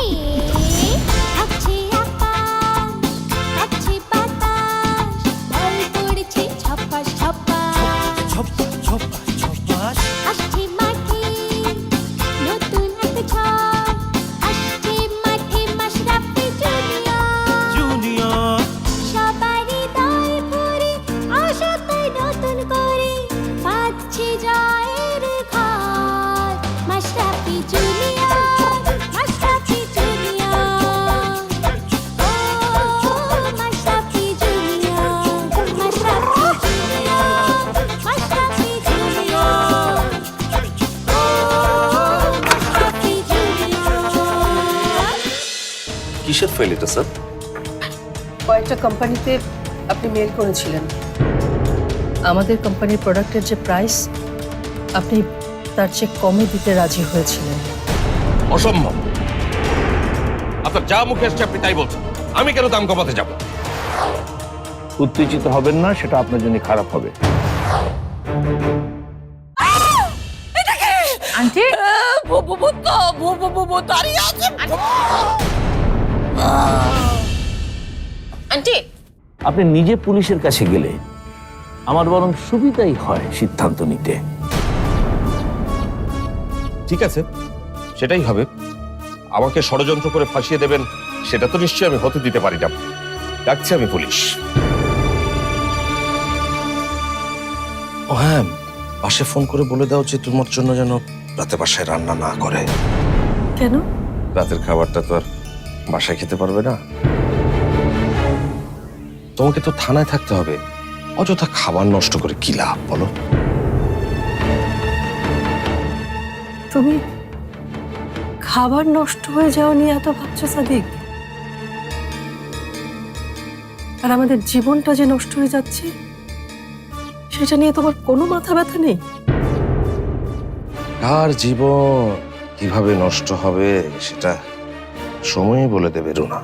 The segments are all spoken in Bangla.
see. কিসের ফাইল এটা স্যার কয়েকটা কোম্পানিতে আপনি মেল করেছিলেন। আমাদের কোম্পানির প্রোডাক্টের যে প্রাইস আপনি তার চেয়ে কমে দিতে রাজি হয়েছিলেন। অসম্ভব। আপনার যা মুখে আসছে আপনি তাই বলছেন। আমি কেন দাম কমাতে যাব? উত্তেজিত হবেন না সেটা আপনার জন্য খারাপ হবে। আন্টি? আন্টি। আপনি নিজে পুলিশের কাছে গেলে আমার বরং সুবিধাই হয় সিদ্ধান্ত নিতে। ঠিক আছে সেটাই হবে। আমাকে ষড়যন্ত্র করে ফাঁসিয়ে দেবেন সেটা তো নিশ্চয়ই আমি হতে দিতে পারি না। ডাকছি আমি পুলিশ। ও হ্যাঁ বাসে ফোন করে বলে দাও যে তোমার জন্য যেন রাতে বাসায় রান্না না করে। কেন? রাতের খাবারটা তো আর বাসায় খেতে পারবে না? তোমাকে তো থানায় থাকতে হবে। অযথা খাবার নষ্ট করে কি লাভ বলো? তুমি খাবার নষ্ট হয়ে যাওয়া নিয়ে এত ভাবছ সাদিক? আর আমাদের জীবনটা যে নষ্ট হয়ে যাচ্ছে সেটা নিয়ে তোমার কোনো মাথা ব্যথা নেই? কার জীবন কীভাবে নষ্ট হবে সেটা সময়ই বলে দেবে রুনা।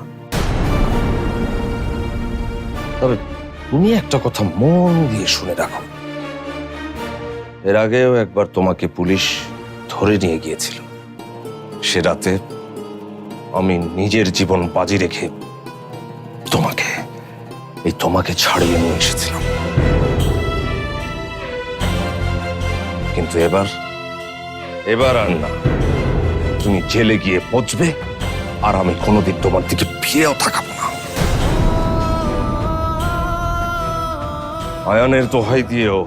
তবে তুমি একটা কথা মন দিয়ে শুনে রাখো। এর আগেও একবার তোমাকে পুলিশ ধরে নিয়ে গিয়েছিল। সে রাতে আমি নিজের জীবন বাজি রেখে তোমাকে, এই তোমাকে ছাড়িয়ে নিয়ে এসেছিলাম। কিন্তু এবার এবার আর না। তুমি জেলে গিয়ে পচবে। আর আমি কোনোদিন তোমার দিকে ফিরেও থাকাবো না। আয়ানের দোহাই দিয়েও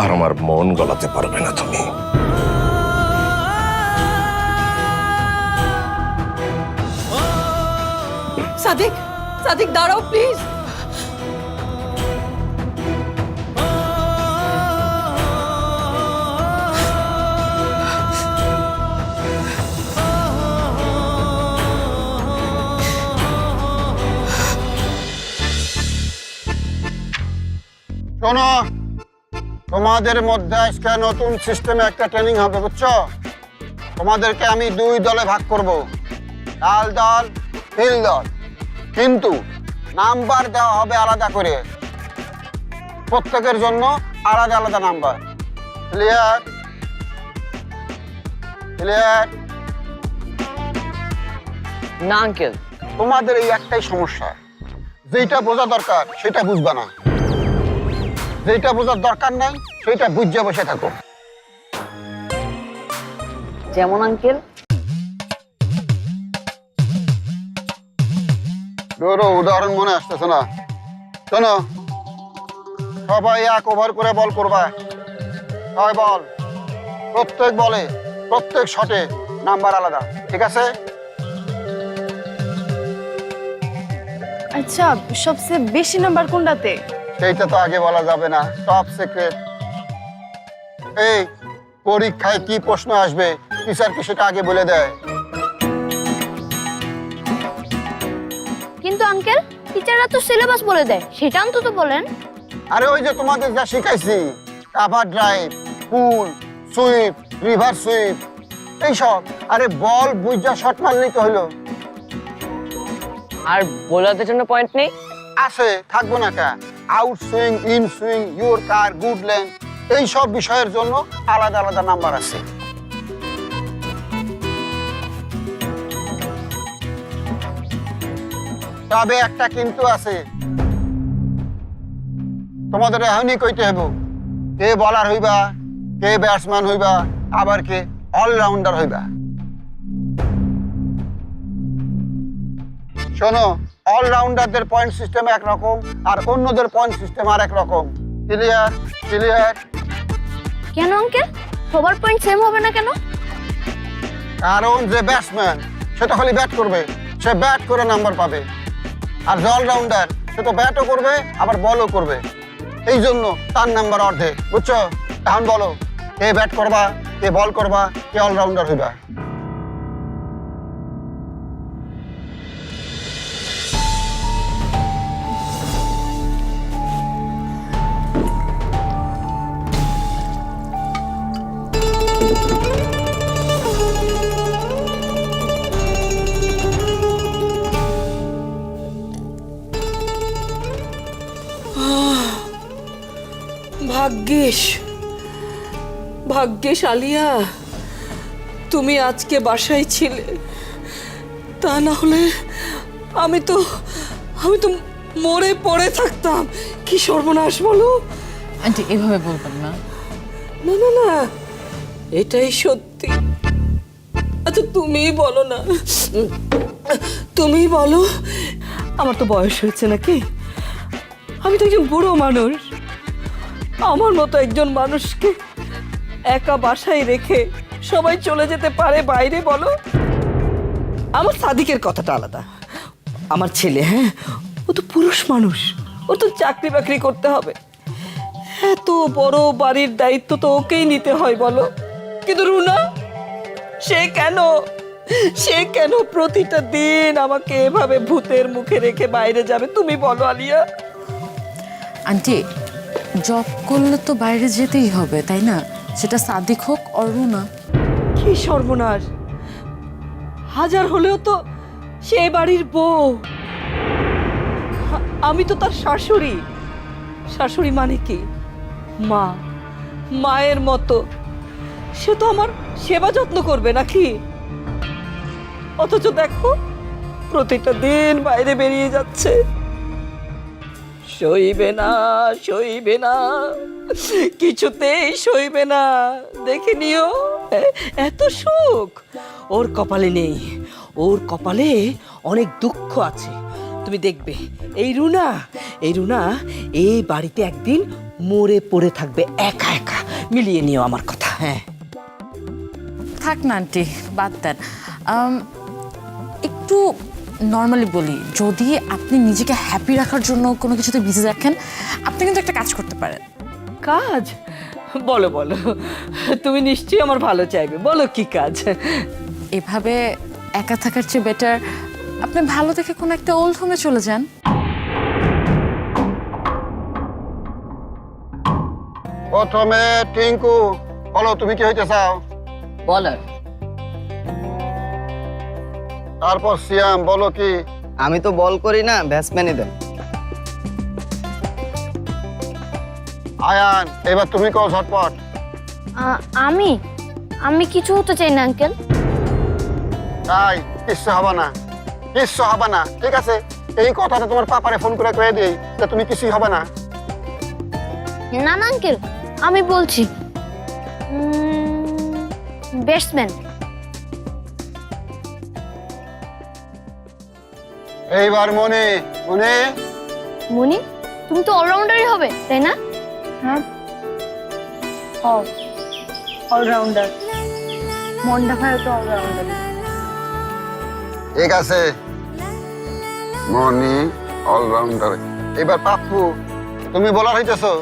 আর আমার মন গলাতে পারবে না তুমি। সাদিক সাদিক, দাঁড়াও প্লিজ শোনো তোমাদের মধ্যে আজকে নতুন সিস্টেমে একটা ট্রেনিং হবে বুঝছ? তোমাদেরকে আমি দুই দলে ভাগ করব। লাল দল নীল দল কিন্তু নাম্বার দেওয়া হবে আলাদা করে। প্রত্যেকের জন্য আলাদা আলাদা নাম্বার ক্লিয়ার ক্লিয়ার না আঙ্কেল তোমাদের এই একটাই সমস্যা। যেটা বোঝা দরকার সেটা বুঝবা না। যেটা বোঝার দরকার নাই সেটা বুঝে বসে থাকো। যেমন আঙ্কেল। উদাহরণ মনে আসতেছে না। শোনো সবাই এক ওভার করে বল করবা। ছয় বল। প্রত্যেক বলে প্রত্যেক শটে নাম্বার আলাদা ঠিক আছে? আচ্ছা সবচেয়ে বেশি নাম্বার কোনটাতে? সেইটা তো আগে বলা যাবে না টপ সিক্রেট এই পরীক্ষায় কি প্রশ্ন আসবে? টিচার কি সেটা আগে বলে দেয়। কিন্তু আঙ্কেল টিচাররা তো সিলেবাস বলে দেয় সেটা অন্তত বলেন। আরে ওই যে তোমাদের যা শিখাইছি cover drive pull sweep reverse sweep এইসব আরে বল বুঝা শট মারলেই তো হলো। আর বোলারদের জন্য পয়েন্ট নেই। আছে থাকব না কা out swing in swing yorker good length এই সব বিষয়ের জন্য আলাদা আলাদা নাম্বার আছে। তবে একটা কিন্তু আছে। তোমাদের এখনই কইতে হইব, কে বলার হইবা, কে ব্যাটসম্যান হইবা, আবার কে অলরাউন্ডার হইবা। শোনো অলরাউন্ডারদের পয়েন্ট সিস্টেম একরকম আর অন্যদের পয়েন্ট সিস্টেম আর এক রকম। ক্লিয়ার ক্লিয়ার কেন আঙ্কেল সবার পয়েন্ট সেম হবে না কেন? কারণ যে ব্যাটসম্যান সে তো খালি ব্যাট করবে। সে ব্যাট করে নাম্বার পাবে। আর যে অলরাউন্ডার সে তো ব্যাটও করবে আবার বলও করবে। এই জন্য তার নাম্বার অর্ধেক বুঝছ? এখন বলো কে ব্যাট করবা কে বল করবা কে অলরাউন্ডার হইবা? ভাগ্যিস। ভাগ্যিস আলিয়া তুমি আজকে বাসায় ছিলে। তা না হলে আমি তো আমি তো মরে পড়ে থাকতাম। কি সর্বনাশ বলো। আন্টি এভাবে বলবেন না। না না না এটাই সত্যি। আচ্ছা তুমিই বলো না। তুমিই বলো। আমার তো বয়স হয়েছে নাকি? আমি তো একজন বুড়ো মানুষ। আমার মতো একজন মানুষকে একা বাসায় রেখে সবাই চলে যেতে পারে বাইরে, বলো? আমার সাদিকের কথাটা আলাদা। আমার ছেলে হ্যাঁ? ও তো পুরুষ মানুষ। ও তো চাকরি বাকরি করতে হবে। এত বড় বাড়ির দায়িত্ব তো ওকেই নিতে হয়, বলো? কিন্তু রুনা, সে কেন? সে কেন প্রতিটা দিন আমাকে এভাবে ভূতের মুখে রেখে বাইরে যাবে? তুমি বলো, আলিয়া। আন্টি জব করলে তো বাইরে যেতেই হবে, তাই না? সেটা সাদিক হোক, অরুণা কি সর্বনাশ! হাজার হলেও তো সে বাড়ির বউ। আমি তো তার শাশুড়ি। শাশুড়ি মানে কি? মা। মায়ের মতো। সে তো আমার সেবা যত্ন করবে নাকি? অথচ দেখো, প্রতিটা দিন বাইরে বেরিয়ে যাচ্ছে। সইবে না সইবে না, কিছুতেই সইবে না। দেখে নিও এত সুখ। ওর কপালে নেই, ওর কপালে অনেক দুঃখ আছে। তুমি দেখবে, এই রুনা এই রুনা এই বাড়িতে একদিন মরে পড়ে থাকবে, একা একা। মিলিয়ে নিও আমার কথা হ্যাঁ। থাক না, আন্টি, বাদ দেন। একটু নর্মালি বলি যদি আপনি নিজেকে হ্যাপি রাখার জন্য কোনো কিছুতে বিজি রাখেন আপনি কিন্তু একটা কাজ করতে পারেন। কাজ? বলো বলো। তুমি নিশ্চয়ই আমার ভালো চাইবে। বলো কি কাজ? এভাবে একা থাকার চেয়ে বেটার আপনি ভালো দেখে কোনো একটা ওল্ড হোমে চলে যান। প্রথমে টিঙ্কু বলো তুমি কি হইতে চাও? বলার তারপর সিয়াম বলো কি? আমি তো বল করি না ব্যাটসম্যানই দেন। আয়ান এবার তুমি কও ঝটপট। আমি? আমি কিছু হতে চাই না আঙ্কেল তাই কিচ্ছু হবে না। কিচ্ছু হবে না ঠিক আছে? এই কথাটা তোমার পাপারে ফোন করে কয়ে দিই যে তুমি কিছুই হবে না। না না আঙ্কেল আমি বলছি ব্যাটসম্যান এইবার মনে মনে? মনি তুমি তো অলরাউন্ডারই হবে তাই না? হ্যাঁ। অলরাউন্ডার। মন্ডা ভাই তো অলরাউন্ডার। ঠিক আছে। মনি অলরাউন্ডার। এবার পাপ্পু তুমি বলার হইতেছো?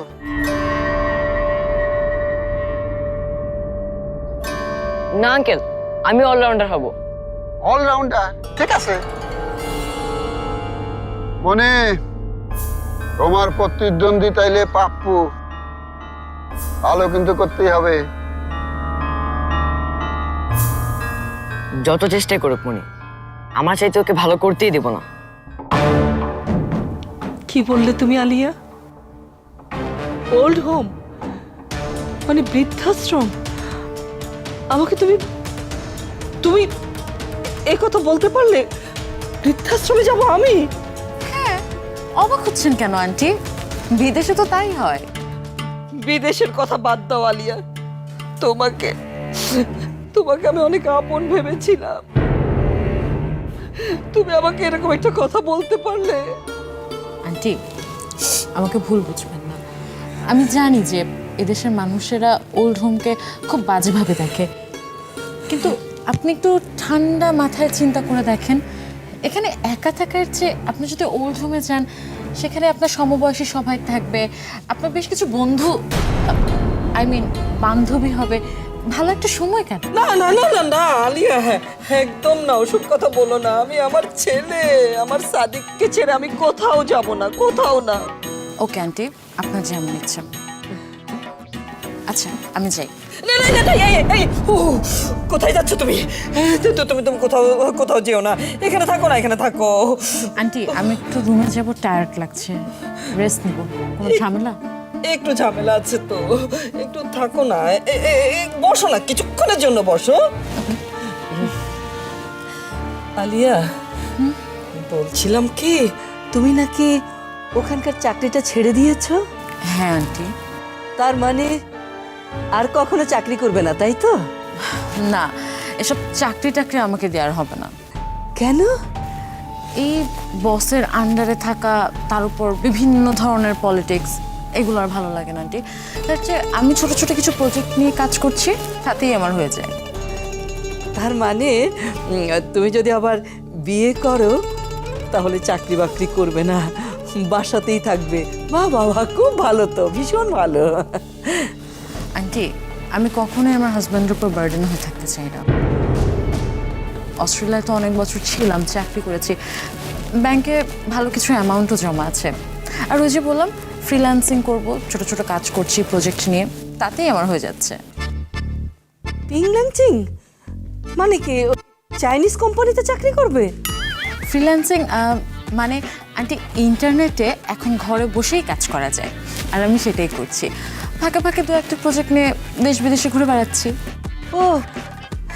না আঙ্কেল আমি অলরাউন্ডার হব। অলরাউন্ডার ঠিক আছে। মনে তোমার প্রতিদ্বন্দ্বী তাইলে পাপ্পু। ভালো কিন্তু করতেই হবে। যত চেষ্টাই করুক মনি আমার চাইতে ওকে ভালো করতেই দেবো না। কি বললে তুমি আলিয়া? ওল্ড হোম মানে বৃদ্ধাশ্রম? আমাকে তুমি তুমি এ কথা বলতে পারলে? বৃদ্ধাশ্রমে যাব আমি? অবাক হচ্ছেন কেন আন্টি? বিদেশে তো তাই হয়। বিদেশের কথা বাদ দাও আলিয়া। তোমাকে তোমাকে আমি অনেক আপন ভেবেছিলাম। তুমি আমাকে এরকম একটা কথা বলতে পারলে? আন্টি আমাকে ভুল বুঝবেন না। আমি জানি যে এদেশের মানুষেরা ওল্ড হোমকে খুব বাজেভাবে দেখে। কিন্তু আপনি একটু ঠান্ডা মাথায় চিন্তা করে দেখেন এখানে একা থাকার চেয়ে আপনি যদি ওল্ড হোমে যান সেখানে আপনার সমবয়সী সবাই থাকবে আপনার বেশ কিছু বন্ধু আই মিন বান্ধবী হবে। ভালো একটা সময় কাটবে না না না না না আলিয়া হ্যাঁ একদম না ওসব কথা বলো না। আমি আমার ছেলে আমার সাদিককে ছেড়ে আমি কোথাও যাব না কোথাও না। ওকে আন্টি আপনার যেমন ইচ্ছা। আচ্ছা আমি যাই। না না না, এই এই, ও, কোথায় যাচ্ছ তুমি? তো- তুমি তুমি কোথাও কোথাও যেও না। এখানে থাকো না এখানে থাকো। আন্টি আমি একটু রুমে যাব টায়ার্ড লাগছে। রেস্ট নিব। কোনো ঝামেলা? একটু ঝামেলা আছে তো। একটু থাকো না। বসো না কিছুক্ষণের জন্য বসো। আলিয়া বলছিলাম কি তুমি নাকি ওখানকার চাকরিটা ছেড়ে দিয়েছ? হ্যাঁ আন্টি। তার মানে আর কখনো চাকরি করবে না তাই তো? না এসব চাকরি টাকরি আমাকে দেওয়ার হবে না। কেন? এই বসের আন্ডারে থাকা তার উপর বিভিন্ন ধরনের পলিটিক্স এগুলো আর ভালো লাগে না আন্টি। তার চেয়ে আমি ছোট ছোট কিছু প্রজেক্ট নিয়ে কাজ করছি তাতেই আমার হয়ে যায়। তার মানে তুমি যদি আবার বিয়ে করো তাহলে চাকরি বাকরি করবে না বাসাতেই থাকবে। মা বাবা খুব ভালো তো ভীষণ ভালো। আন্টি আমি কখনোই আমার হাজব্যান্ডের উপর বার্ডেন হয়ে থাকতে চাই না। অস্ট্রেলিয়ায় তো অনেক বছর ছিলাম চাকরি করেছি। ব্যাংকে ভালো কিছু অ্যামাউন্টও জমা আছে। আর ওই যে বললাম ফ্রিল্যান্সিং করব ছোট ছোট কাজ করছি প্রজেক্ট নিয়ে তাতেই আমার হয়ে যাচ্ছে। পিংলাংচিং মানে কি চাইনিজ কোম্পানিতে চাকরি করবে? ফ্রিল্যান্সিং মানে আন্টি ইন্টারনেটে এখন ঘরে বসেই কাজ করা যায়। আর আমি সেটাই করছি। ফাঁকে ফাঁকে দু একটা প্রজেক্ট নিয়ে দেশ বিদেশে ঘুরে বেড়াচ্ছি। ও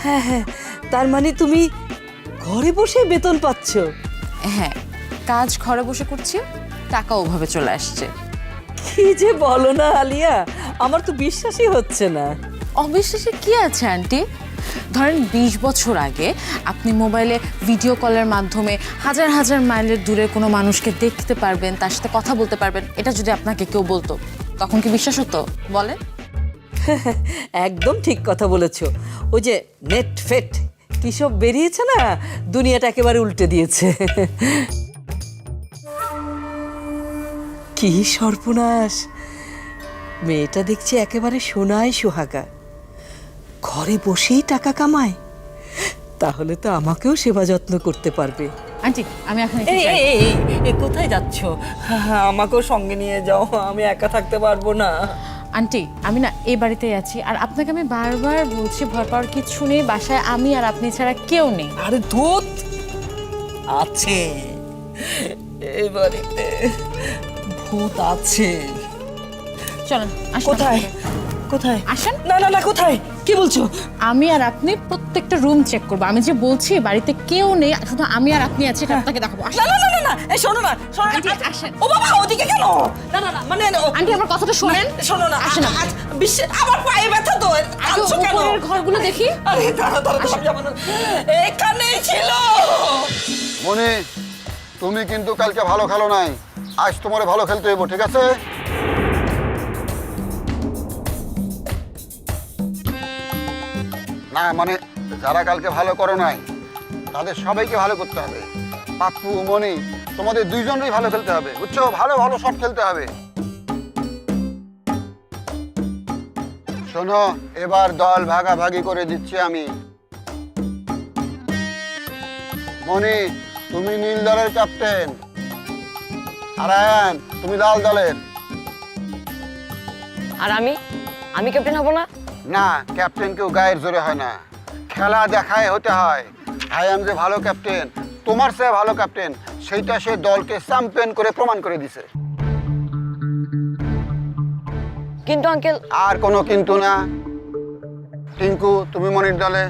হ্যাঁ হ্যাঁ তার মানে তুমি ঘরে বসে বেতন পাচ্ছ? হ্যাঁ কাজ ঘরে বসে করছি টাকা ওভাবে চলে আসছে। কি যে বলো না আলিয়া আমার তো বিশ্বাসই হচ্ছে না। অবিশ্বাসে কি আছে আন্টি? ধরেন বিশ বছর আগে আপনি মোবাইলে ভিডিও কলের মাধ্যমে হাজার হাজার মাইলের দূরে কোনো মানুষকে দেখতে পারবেন তার সাথে কথা বলতে পারবেন এটা যদি আপনাকে কেউ বলতো। তখন কি বিশ্বাস হতো? বলেন একদম ঠিক কথা বলেছ। ওই যে নেট ফেট, কি সব বেরিয়েছে না? দুনিয়াটা একেবারে উল্টে দিয়েছে। কি সর্বনাশ। মেয়েটা দেখছি একেবারে সোনায় সোহাগা। ঘরে বসেই টাকা কামায়। তাহলে তো আমাকেও সেবা যত্ন করতে পারবে। আন্টি আমি এখন এই। এই, এই, কোথায় যাচ্ছ? আমাকেও সঙ্গে নিয়ে যাও আমি একা থাকতে পারব না। আন্টি আমি না এই বাড়িতেই আছি আর আপনাকে আমি বারবার বলছি ভয় পাওয়ার কিছু নেই বাসায় আমি আর আপনি ছাড়া কেউ নেই। আরে ধূত! আছে। এই বাড়িতে ভূত আছে। চলেন কোথায়? কোথায়? আসেন। না না না কোথায়? কি বলছো? আমি আর আপনি প্রত্যেকটা রুম চেক করব। আমি যে বলছি বাড়িতে কেউ নেই শুধু আমি আর আপনি আছি এটা আপনাকে দেখাবো। আসেন। না না না না না এই শোনো না শোনো না আন্টি, আসেন। ও বাবা ওদিকে কেন? না না না মানে ও- আন্টি আমার কথাটা শোনেন। শোনো না আসেন আজ বিশ্বে আমার পায়ে ব্যথা তো আগে আনছো কেন? উপরের ঘরগুলো দেখি। আরে দাঁড়া দাঁড়া দাঁড়া যাব না এখানেই ছিল। মনি তুমি কিন্তু কালকে ভালো খেলো নাই। আজ তোমার ভালো খেলতে হইব ঠিক আছে? না মানে যারা কালকে ভালো করো নাই, তাদের সবাইকে ভালো করতে হবে। পাপ্পু মনি তোমাদের দুইজনেরই ভালো খেলতে হবে, বুঝছ? ভালো ভালো শট খেলতে হবে। শোনো, এবার দল ভাগাভাগি করে দিচ্ছি আমি। মনি তুমি নীল দলের ক্যাপ্টেন। আর তুমি লাল দলের। আর আমি? আমি ক্যাপ্টেন হব না? না ক্যাপ্টেন কেউ গায়ের জোরে হয় না। খেলা দেখায় হতে হয়। আয়ান যে ভালো ক্যাপ্টেন তোমার সে ভালো ক্যাপ্টেন সেইটা সে দলকে চ্যাম্পিয়ন করে প্রমাণ করে দিছে। কিন্তু আঙ্কেল আর কোনো কিন্তু না। টিঙ্কু তুমি মনির দলে।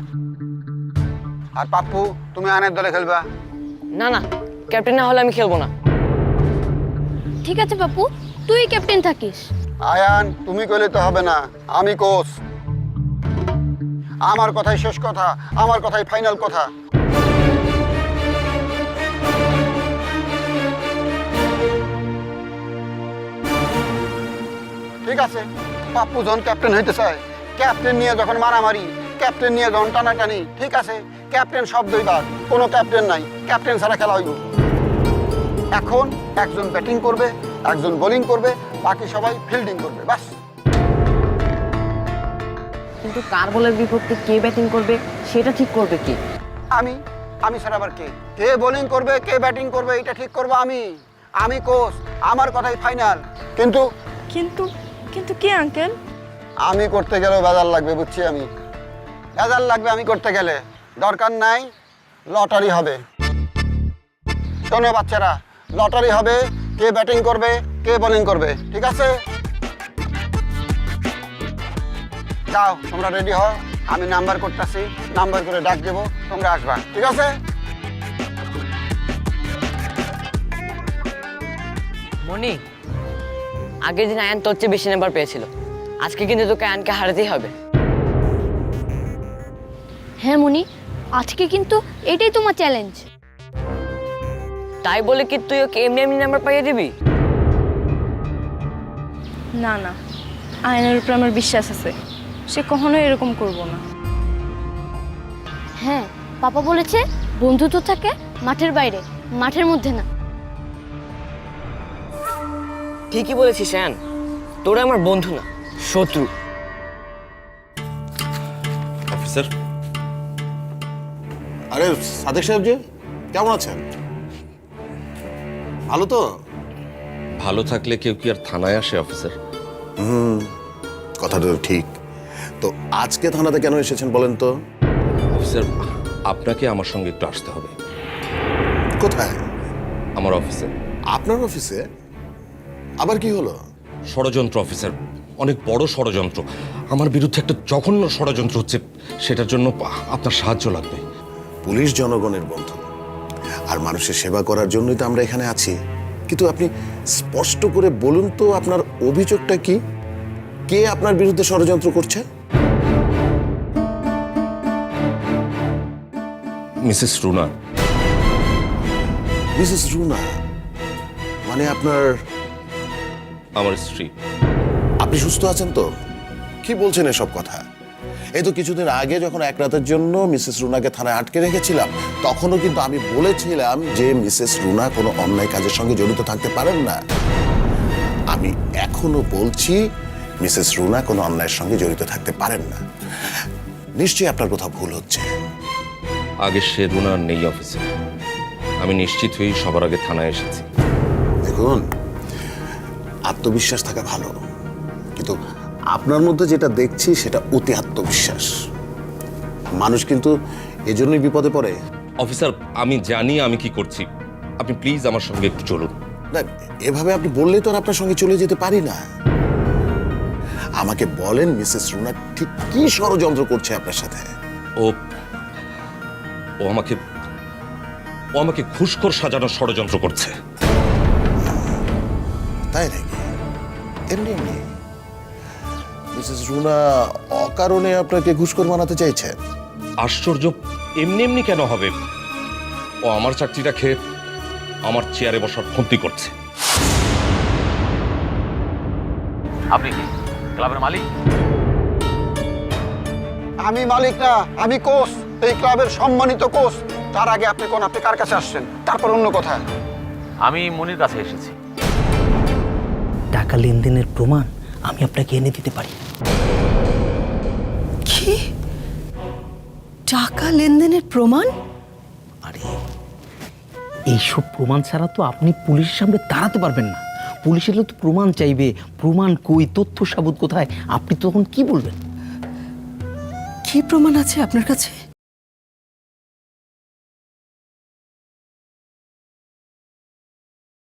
আর পাপ্পু তুমি আনের দলে খেলবা। না না ক্যাপ্টেন না হলে আমি খেলব না। ঠিক আছে পাপ্পু তুই ক্যাপ্টেন থাকিস। আয়ান তুমি কইলে তো হবে না। আমি কোচ আমার কথাই শেষ কথা, আমার কথাই ফাইনাল কথা। ঠিক আছে, পাপ্পু যখন ক্যাপ্টেন হইতে চায় ক্যাপ্টেন নিয়ে যখন মারামারি ক্যাপ্টেন নিয়ে যখন টানাটানি, ঠিক আছে ক্যাপ্টেন শব্দই বাদ, কোনো ক্যাপ্টেন নাই ক্যাপ্টেন ছাড়া খেলা হইব। এখন একজন ব্যাটিং করবে, একজন বোলিং করবে, বাকি সবাই ফিল্ডিং করবে, বাস। কিন্তু কার বলের বিপক্ষে কে ব্যাটিং করবে সেটা ঠিক করবে কে? আমি আমি ছাড়া আবার কে? কে বোলিং করবে কে ব্যাটিং করবে এটা ঠিক করব আমি। আমি কোচ আমার কথাই ফাইনাল কিন্তু কিন্তু কিন্তু কি আঙ্কেল আমি করতে গেলেও বাজার লাগবে বুঝছি আমি। বাজার লাগবে আমি করতে গেলে। দরকার নাই লটারি হবে। শোনো বাচ্চারা লটারি হবে কে ব্যাটিং করবে কে বোলিং করবে ঠিক আছে? যাও তোমরা রেডি হও। আমি নাম্বার করতেছি নাম্বার করে ডাক দেবো তোমরা আসবা ঠিক আছে? মনি আগের দিন আয়ান তোর চেয়ে বেশি নাম্বার পেয়েছিল আজকে কিন্তু তোকে আয়ানকে হারাতেই হবে। হ্যাঁ মনি আজকে কিন্তু এটাই তোমার চ্যালেঞ্জ তাই বলে কি তুই ওকে এমনি এমনি নাম্বার পাইয়ে দিবি? না না আয়নের উপরে আমার বিশ্বাস আছে। সে কখনো এরকম করব না। হ্যাঁ পাপা বলেছে বন্ধুত্ব থাকে মাঠের বাইরে মাঠের মধ্যে না। ঠিকই বলেছিস আয়ান তোরা আমার বন্ধু না শত্রু। অফিসার। আরে সাদেক সাহেব যে কেমন আছেন? ভালো তো? ভালো থাকলে কেউ কি আর থানায় আসে অফিসার? হুম কথাটা ঠিক। তো আজকে থানাতে কেন এসেছেন বলেন তো? অফিসার আপনাকে আমার সঙ্গে একটু আসতে হবে। কোথায়? আমার অফিসে। আপনার অফিসে? আবার কি হলো? ষড়যন্ত্র অফিসার অনেক বড় ষড়যন্ত্র। আমার বিরুদ্ধে একটা জঘন্য ষড়যন্ত্র হচ্ছে সেটার জন্য আপনার সাহায্য লাগবে। পুলিশ জনগণের বন্ধু। আর মানুষের সেবা করার জন্যই তো আমরা এখানে আছি। কিন্তু আপনি স্পষ্ট করে বলুন তো আপনার অভিযোগটা কি? কে আপনার বিরুদ্ধে ষড়যন্ত্র করছে? মিসেস রুনা। মিসেস রুনা মানে আপনার আমার স্ত্রী। আপনি সুস্থ আছেন তো? কি বলছেন এসব কথা? এই তো কিছুদিন আগে যখন এক রাতের জন্য মিসেস রুনাকে থানায় আটকে রেখেছিলাম তখনও কিন্তু আমি বলেছিলাম যে মিসেস রুনা কোনো অন্যায় কাজের সঙ্গে জড়িত থাকতে পারেন না। আমি এখনও বলছি মিসেস রুনা কোনো অন্যায়ের সঙ্গে জড়িত থাকতে পারেন না। নিশ্চয়ই আপনার কোথাও ভুল হচ্ছে। আগে সে রুনা আর নেই অফিসে। আমি নিশ্চিত হয়েই সবার আগে থানায় এসেছি। দেখুন আত্মবিশ্বাস থাকা ভালো। কিন্তু আপনার মধ্যে যেটা দেখছি সেটা অতি আত্মবিশ্বাস। মানুষ কিন্তু এজন্যই বিপদে পড়ে। অফিসার আমি জানি আমি কি করছি। আপনি প্লিজ আমার সঙ্গে একটু চলুন। না এভাবে আপনি বললে তো আর আপনার সঙ্গে চলে যেতে পারি না। আমাকে বলেন মিসেস রুনা ঠিক কি ষড়যন্ত্র করছে আপনার সাথে। ও ও আমাকে ও আমাকে ঘুষখোর সাজানোর ষড়যন্ত্র করছে। তাই নাকি? এমনি এমনি। মিসেস রুনা অকারণে আপনাকে ঘুষখোর বানাতে চাইছে। আশ্চর্য এমনি এমনি কেন হবে? ও আমার চাকরিটা খেয়ে আমার চেয়ারে বসার ফন্তি করছে। আপনি কি ক্লাবের মালিক? আমি মালিক না আমি কোচ। এই ক্লাবের সম্মানিত কোচ তার আগে আপনি কোন আপনি কার কাছে আসছেন? তারপর অন্য কথা আমি মনির কাছে এসেছি। টাকা লেনদেনের প্রমাণ আমি আপনাকে এনে দিতে পারি। কি? টাকা লেনদেনের প্রমাণ? আরে এইসব প্রমাণ ছাড়া তো আপনি পুলিশের সামনে দাঁড়াতে পারবেন না। পুলিশের তো প্রমাণ চাইবে। প্রমাণ কই তথ্য সাবুত কোথায়? আপনি তখন কি বলবেন? কি প্রমাণ আছে আপনার কাছে?